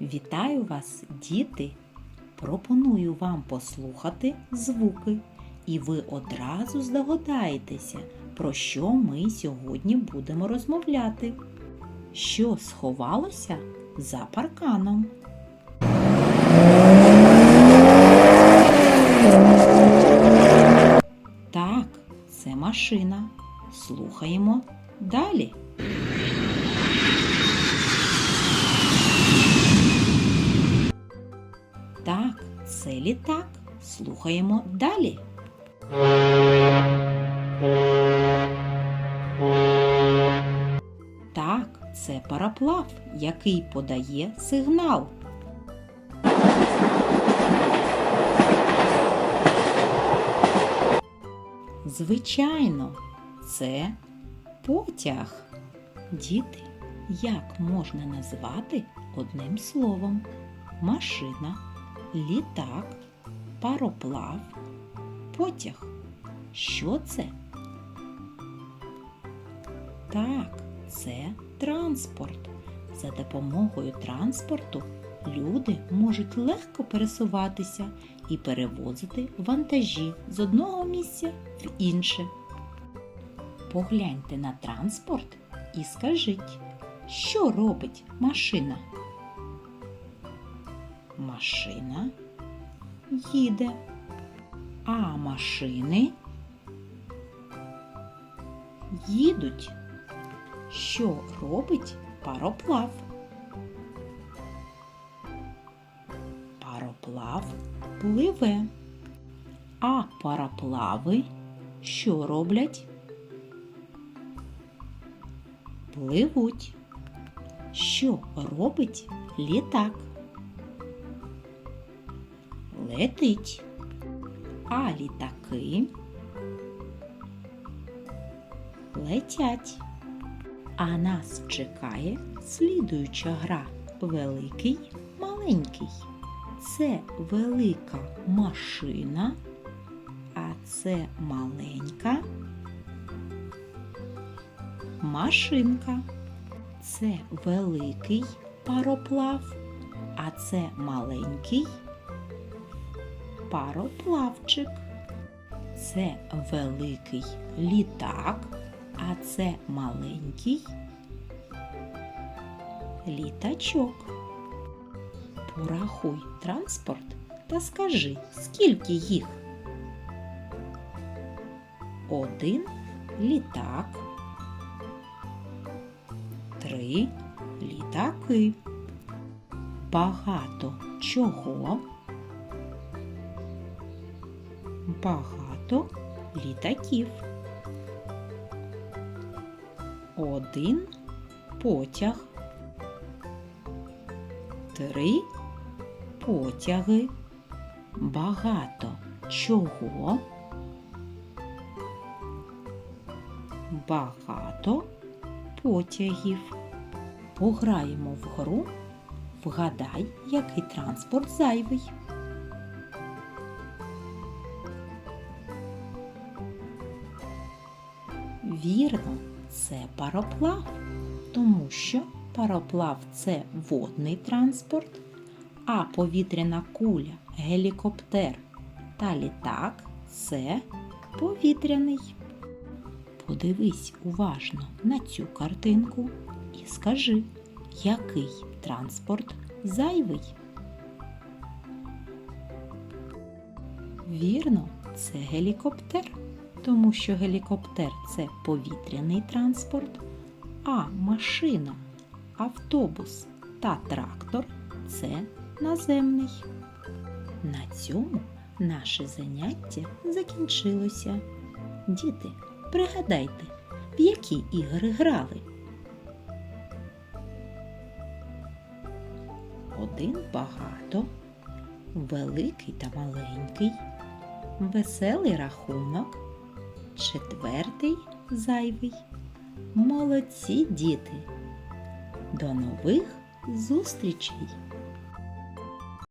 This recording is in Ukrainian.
Вітаю вас, діти! Пропоную вам послухати звуки, і ви одразу здогадаєтеся, про що ми сьогодні будемо розмовляти. Що сховалося за парканом? Так, це машина. Слухаємо далі. Так, це літак. Слухаємо далі. Так, це параплав, який подає сигнал. Звичайно, це потяг. Діти, як можна назвати одним словом? Машина, літак, пароплав, потяг. Що це? Так, це транспорт. За допомогою транспорту люди можуть легко пересуватися і перевозити вантажі з одного місця в інше. Погляньте на транспорт і скажіть, що робить машина? Машина їде, а машини їдуть. Що робить пароплав? Пароплав пливе. А пароплави що роблять? Пливуть. Що робить літак? Летить. А літаки летять. А нас чекає слідуюча гра Великий маленький. Це велика машина, а це маленька машинка. Це великий пароплав, а це маленький пароплавчик. Це великий літак, а це маленький літачок. Порахуй транспорт та скажи, скільки їх. Один літак. Три літаки. Багато чого. Багато літаків. Один потяг. Три потяги. Багато чого. Багато потягів. Пограємо в гру. Вгадай, який транспорт зайвий. Вірно, це пароплав, тому що пароплав це водний транспорт, а повітряна куля, гелікоптер та літак це повітряний. Подивись уважно на цю картинку і скажи, який транспорт зайвий. Вірно, це гелікоптер, тому що гелікоптер це повітряний транспорт, а машина, автобус та трактор це наземний. На цьому наше заняття закінчилося. Діти, пригадайте, в які ігри грали. Один багато, великий та маленький, веселий рахунок, четвертий зайвий. Молодці діти! До нових зустрічей!